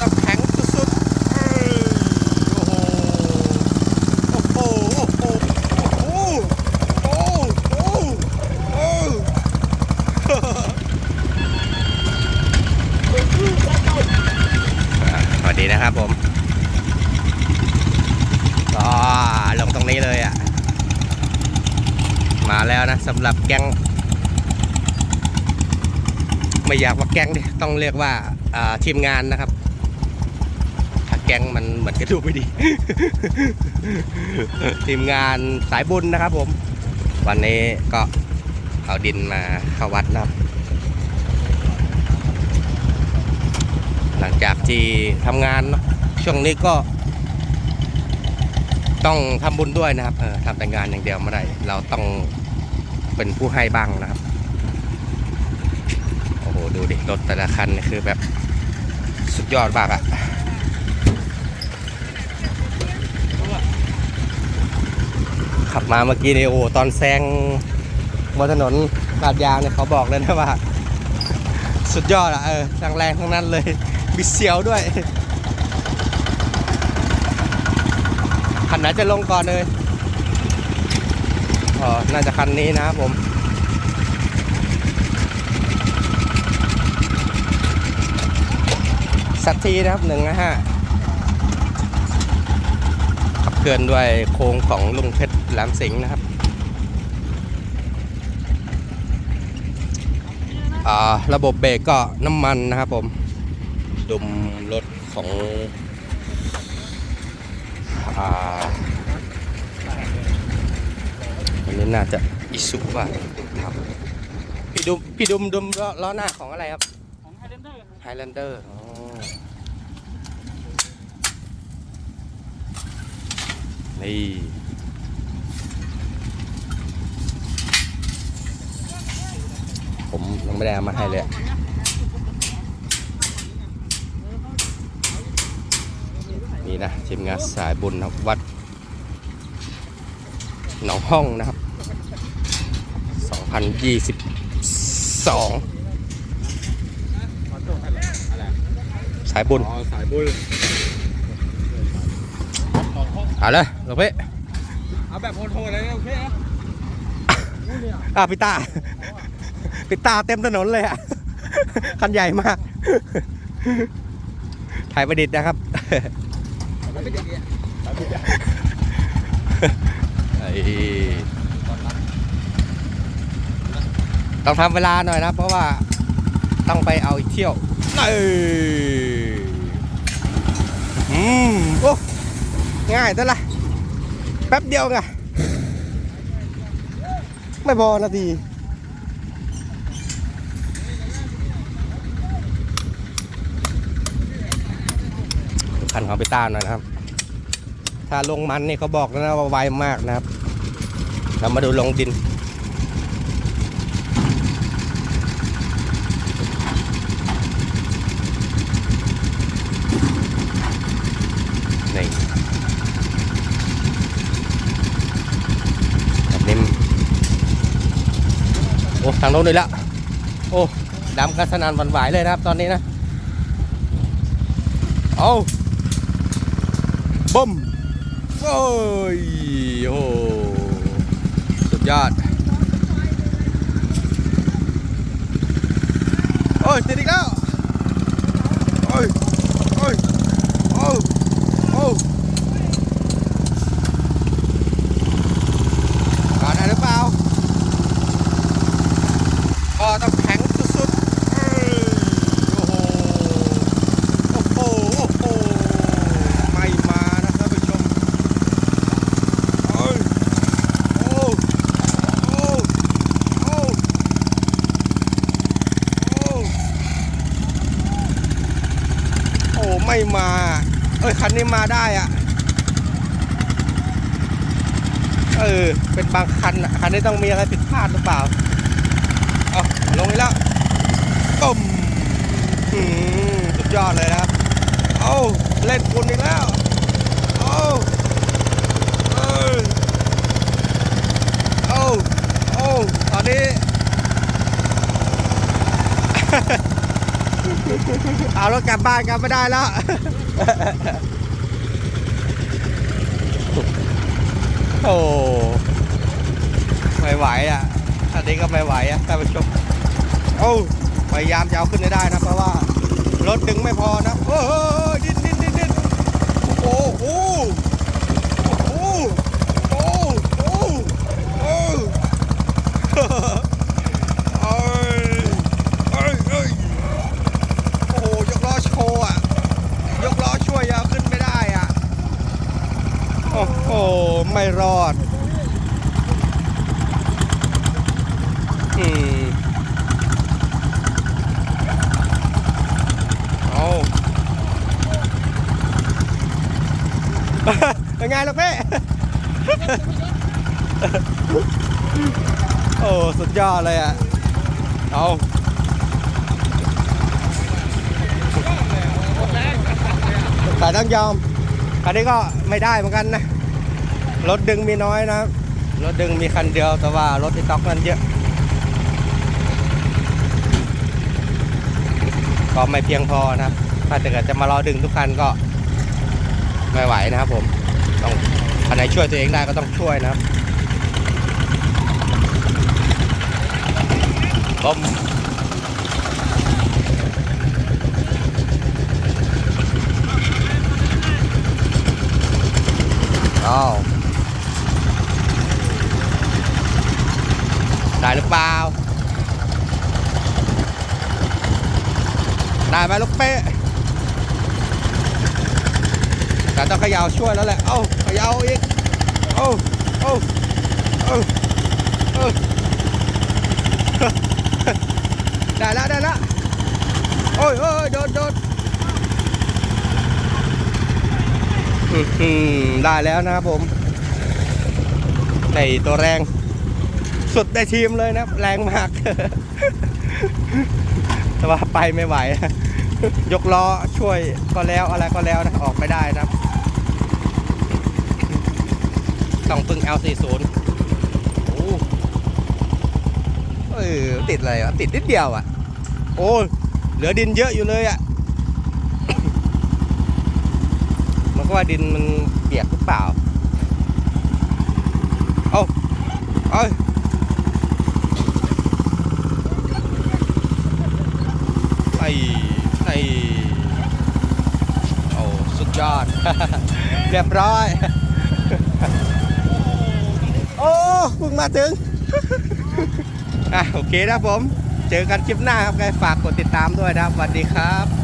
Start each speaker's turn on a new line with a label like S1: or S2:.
S1: ต้องแข็งสุดๆโอ้โห โอ้โห โอ้โห โอ้โห โอ้โห โอ้โหสวัสดีนะครับผมก็ลงตรงนี้เลยอะ มาแล้วนะสำหรับแก๊งไม่อยากว่าแก๊งดิต้องเรียกว่าทีมงานนะครับ ก๊งมันเหมือนจะดูไม่ดี ทีมงานสายบุญนะครับผม วันนี้ก็เอาดินมาเข้าวัดนะครับ หลังจากที่ทำงานช่วงนี้ก็ต้องทำบุญด้วยนะครับเออทำแต่งานอย่างเดียวไม่ได้ เราต้องเป็นผู้ให้บ้างนะครับ โอ้โห ดูดิ รถแต่ละคันคือแบบสุดยอดมากอะ ขับมาเมื่อกี้นี่โอ้ตอนแซงบนถนนลาดยางเนี่ยเขาบอกเลยนะว่า สุดยอดอะเออแรงๆทั้งนั้นเลยมีเสียวด้วยคันไหนจะลงก่อนเลยอ๋อน่าจะคันนี้นะครับผมสักทีนะครับหนึ่งนะฮะ เคลื่อนด้วยโค้งของลุงเพชรแหลมสิงห์นะครับอ่าระบบเบรกก็น้ำมันนะครับผมดุมรถของอ่าอันนี้น่าจะอิสุว่าครับพี่ดุมพี่ดุมดุมล้อล้อหน้าของอะไรครับ
S2: ของไฮแลนเดอร์
S1: ไฮแลนเดอร์ นี่ ผมยังไม่ได้เอามาให้เลยนี่นะทีมงานสายบุญนะวัดหนองห้องนะครับ 2022 สายบุญ
S2: อ๋อ สายบุญ
S1: เอาเลยหลวงพี่
S2: เอาแบบโหดๆเลยโอเคนะ
S1: อะพี่ตาพี่ตาเต็มถนนเลยอะ คันใหญ่มาก ถ่ายประดิษฐ์นะครับไอ้ต้องทำเวลาหน่อยนะ เพราะว่าต้องไปเอาอีกเที่ยวเอ้ยอืมโอ้ ง่ายแต่ละแป๊บเดียวไงไม่พอนาทีดูคันของไปต้าหน่อยนะครับ ถ้าลงมันนี่เขาบอกแล้วนะว่าไวมากนะครับเรามาดูลงดินแบบนี้ โอ้ ทางโน้นเลยละ โอ้ดำกันสนานหวันไหวเลยนะครับ ตอนนี้นะ เอาบึ้มโอ้ยโอ้สุดยอด โอ้ยติดอีกแล้ว โอ้ย โอ้ย โอ้ยโอ้ยก่อนได้หรือเปล่า ก็ต้องแข็งสุดๆเอ้ยโอ้โห โอ้โห โอ้โห ไม่มานะท่านผู้ชมเอ้ยโอ้โอ้โอ้โอ้โอ้ ไม่มา เอ้ยคันนี้มาได้อะเออ เป็นบางคันอะคันนี้ต้องมีอะไรผิดพลาดหรือเปล่า เอาลงไปแล้วต้มอืมสุดยอดเลยนะครับ เอาเล่นคุณอีกแล้ว เอาเอ้ยเอาเอาตอนนี้ เอารถกลับบ้านกลับไม่ได้แล้ว โอ้ไม่ไหวอะอันนี้ก็ไม่ไหวอะท่านผู้ชมโอ้พยายามจะเอาขึ้นได้นะเพราะว่ารถดึงไม่พอนะโอ้โหดิ้นดิ้นดิ้นดิ้นโอ้โหโอ้โหโอ้โหโอ้โหเอ้ยเอ้ยเอ้ยโอ้โหยกล้อโชว์อะ ยกล้อช่วยเอาขึ้นไม่ได้อะ โอ้ โหไม่รอดอืมเอาเป็นไงล่ะเป้โอ้ สุดยอดเลยอะ เอาแต่ต้องยอมคันนี้ก็ไม่ได้เหมือนกันนะ รถดึงมีน้อยนะครับ รถดึงมีคันเดียวแต่ว่ารถที่ต็อกนั้นเยอะ ก็ไม่เพียงพอนะครับ ถ้าเกิดจะมารอดึงทุกคันก็ไม่ไหวนะครับผม ต้องคันไหนช่วยตัวเองได้ก็ต้องช่วยนะครับบอมอ้าวได้หรือ เปล่าได้ไหมลูกเป๊ะแต่ต้องขย่าช่วยแล้วแหละ เอ้าขย่าอีก เอ้าเอ้าเอ้าเอ้าได้แล้วได้แล้วโอ้ยโอ้ยโดนโดนอื้อหือได้แล้วนะครับผมในตัวแรง สุดในทีมเลยนะ แรงมาก แต่ว่าไปไม่ไหว ยกล้อช่วยก็แล้วอะไรก็แล้วนะออกไม่ได้นะต้องพึ่ง L40 โอ้เออติดอะไรวะติดนิดเดียวอะ โอ้เหลือดินเยอะอยู่เลยอะมันก็ว่าดินมันเปียกหรือเปล่าเอาเอา ไอ้ไอ้โอ้สุดยอด เรียบร้อย โอ้เพิ่งมาถึง อะโอเคนะผม เจอกันคลิปหน้าครับใครฝากกดติดตามด้วยนะครับสวัสดีครับ